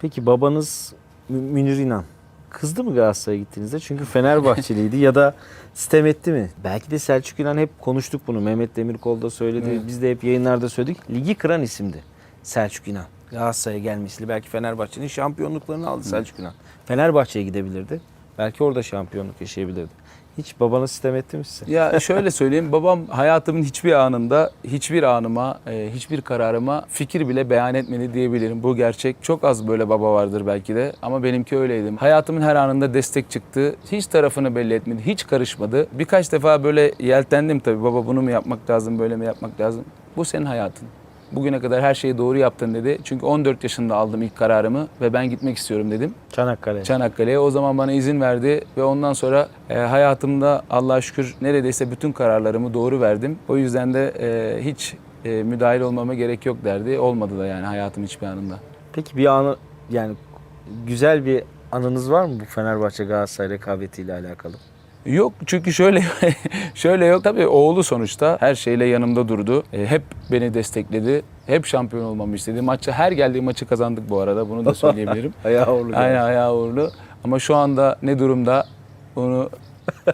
Peki babanız Mü- Münir İnan kızdı mı Galatasaray'a gittiğinizde? Çünkü Fenerbahçeliydi ya da sitem etti mi? Belki de Selçuk İnan hep konuştuk bunu. Mehmet Demirkol da söyledi. Evet. Biz de hep yayınlarda söyledik. Ligi kıran isimdi Selçuk İnan. Galatasaray'a gelmesiyle belki Fenerbahçe'nin şampiyonluklarını aldı Selçuk İnan. Fenerbahçe'ye gidebilirdi. Belki orada şampiyonluk yaşayabilirdi. Hiç babanız sitem etti mi size? Ya şöyle söyleyeyim babam hayatımın hiçbir anında hiçbir anıma e, hiçbir kararıma fikir bile beyan etmedi diyebilirim. Bu gerçek. Çok az böyle baba vardır belki de ama benimki öyleydim. Hayatımın her anında destek çıktı. Hiç tarafını belli etmedi. Hiç karışmadı. Birkaç defa böyle yeltendim tabii baba bunu mu yapmak lazım böyle mi yapmak lazım. Bu senin hayatın. Bugüne kadar her şeyi doğru yaptın dedi. Çünkü 14 yaşında aldım ilk kararımı ve ben gitmek istiyorum dedim. Çanakkale. Çanakkale'ye. O zaman bana izin verdi ve ondan sonra e, hayatımda Allah'a şükür neredeyse bütün kararlarımı doğru verdim. O yüzden de e, hiç e, müdahil olmama gerek yok derdi. Olmadı da yani hayatım hiçbir anında. Peki bir anı yani güzel bir anınız var mı bu Fenerbahçe Galatasaray rekabetiyle alakalı? Yok çünkü şöyle şöyle yok. Tabii oğlu sonuçta her şeyle yanımda durdu. E, hep beni destekledi. Hep şampiyon olmamı istedi. Maçı her geldiği maçı kazandık bu arada. Bunu da söyleyebilirim. Ayağı uğurlu. Aynen ayağı uğurlu. Ama şu anda ne durumda onu